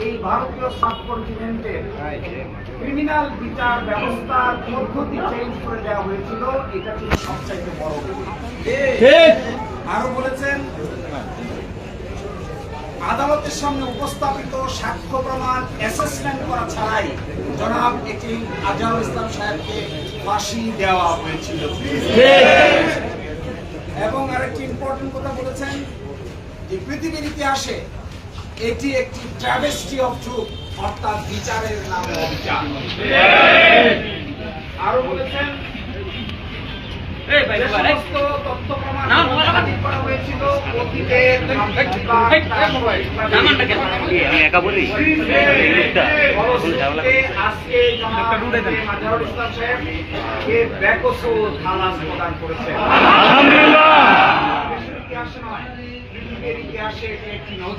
এই ভারতীয় সাবকন্টিনেন্টের ক্রিমিনাল বিচার ব্যবস্থার পদ্ধতি চেঞ্জ করে দেওয়া হয়েছিল এটা ছিল সবচাইতে বড় আরও বলেছেন আদালতের সামনে উপস্থাপিত সাক্ষ্য প্রমাণ অ্যাসেসমেন্ট করা ছাড়াই জনাব এটি আজহারুল ইসলাম সাহেবকে ফাঁসি দেওয়া হয়েছিল। এবং আরেকটি ইম্পর্টেন্ট কথা বলেছেন যে পৃথিবীর ইতিহাসে এটি একটি ট্রাভেস্টি অফ ট্রুথ অর্থাৎ বিচারের নাম অবিচার আরও বলেছেন যে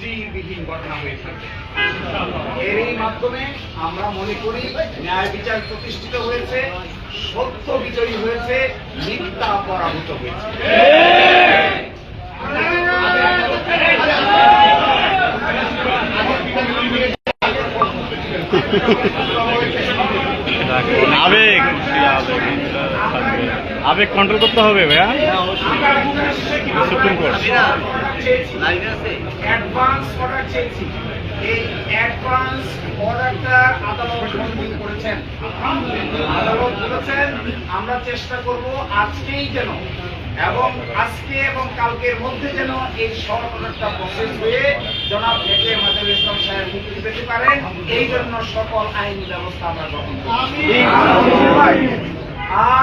নজিরবিহীন ঘটনা হয়ে থাকে। এরই মাধ্যমে আমরা মনে করি ন্যায় বিচার প্রতিষ্ঠিত হয়েছে, সত্য বিজয়ী হয়েছে, মিথ্যা পরাভূত হয়েছে। আবেগ। আবেগ। কন্ট্রোল করতে হবে ভাইয়া। সুপ্রিম কোর্ট অ্যাডভান্স অর্ডার চেয়েছি। এই অ্যাডভান্স অর্ডারটা আদালত মঞ্জুর করেছেন। আদালত বলেছেন আমরা চেষ্টা করব আজকেই যেন এবং আজকে এবং কালকের মধ্যে যেন এই অর্ডারটা প্রসেস হয়ে জনাব একে মাজার ইসলাম সাহেব মুক্তি পেতে পারেন। এই জন্য সকল আইনি ব্যবস্থা আমরা গ্রহণ করছি। আর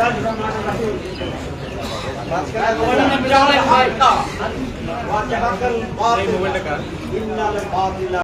একটা প্রশ্ন।